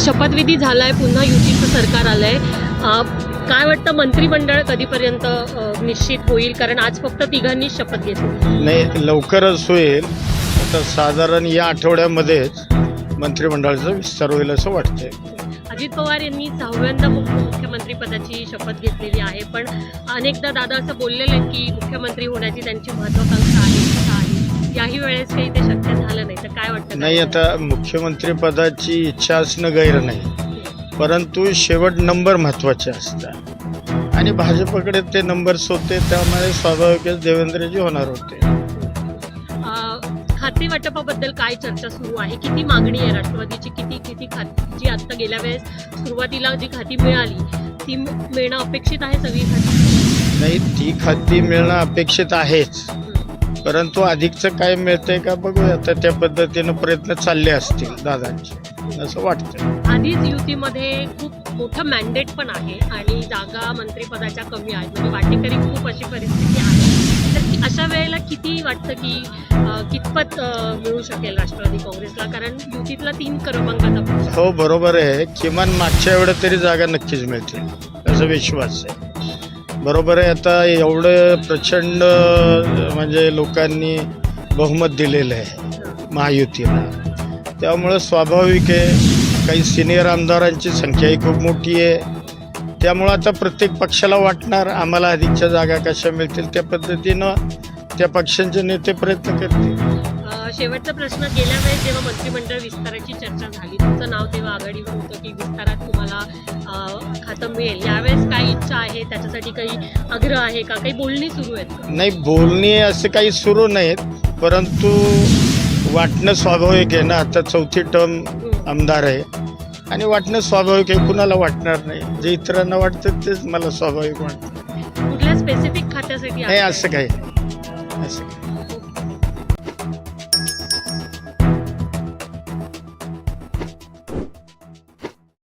शपथविधी झालाय पुन्हा युतीचं सरकार आलंय. अ, काय वाटतं मंत्रिमंडळ कधीपर्यंत निश्चित होईल? कारण आज फक्त तिघांनीच शपथ घेतली. नाही लवकरच होईल. आता साधारण या आठवड्यामध्येच मंत्रिमंडळाचा विस्तार होईल असं वाटतंय. अजित पवार यांनी सहाव्यांदा मुख- मुख्यमंत्री पदाची शपथ घेतलेली आहे. पण अनेकदा दादा असं बोललेले की मुख्यमंत्री होण्याची त्यांची महत्वाकांक्षा आहे आहे. वाटतं नाही आता मुख्यमंत्री पदाची इच्छा असणं गैर नाही. परंतु शेवट नंबर महत्त्वाचे असतात. आणि भाजपकडे ते नंबर्स होते त्यामुळे स्वाभाविकच देवेंद्रजी होणार होते. खाते वाटपाबद्दल काय चर्चा सुरू आहे? किती मागणी आहे राष्ट्रवादीची? किती किती खाती जी आता गेल्या वेळेस सुरुवातीला जी खाती मिळाली ती मिळणं अपेक्षित आहे सगळी खाती? नाही ती खाती मिळणं अपेक्षित आहेच. परंतु अधिकचं काय मिळतंय का बघूया. आता त्या पद्धतीनं प्रयत्न चालले असतील दादांचे. असं वाटतं आधीच युतीमध्ये खूप मोठं मॅन्डेट पण आहे आणि जागा मंत्रिपदाच्या कमी आहेत. म्हणजे वाटेकरी खूप अशी परिस्थिती आहे. तर अशा वेळेला किती वाटतं की कितपत मिळू शकेल राष्ट्रवादी काँग्रेसला? कारण युतीतला तीन क्रमांकाचा. हो बरोबर आहे. किमान मागच्या एवढ्या तरी जागा नक्कीच मिळतील. असा विश्वास आहे. बरोबर आहे. आता एवढं प्रचंड म्हणजे लोकांनी बहुमत दिलेलं आहे महायुतीला. त्यामुळं स्वाभाविक आहे. काही सिनियर आमदारांची संख्याही खूप मोठी आहे. त्यामुळं आता प्रत्येक पक्षाला वाटणार आम्हाला अधिकच्या जागा कशा मिळतील त्या पद्धतीनं त्या पक्षांचे नेते प्रयत्न करतील. शेवटचा प्रश्न गेल्या वेळेस जेव्हा मंत्रिमंडळ विस्ताराची चर्चा झाली तुमचं नाव तेव्हा आघाडीवर होतं की विस्तारात तुम्हाला खातं मिळेल. यावेळेस काय इच्छा आहे? त्याच्यासाठी काही आग्रह आहे का? काही बोलणी सुरू आहेत? नाही बोलणी असे काही सुरू नाहीत परंतु वाटणं स्वाभाविक आहे ना. आता चौथी टर्म आमदार आहे. आणि वाटणं स्वाभाविक आहे कुणाला वाटणार नाही. जे इतरांना वाटतं तेच मला स्वाभाविक वाटतं. कुठल्या स्पेसिफिक खात्यासाठी नाही असं? काही. असं काही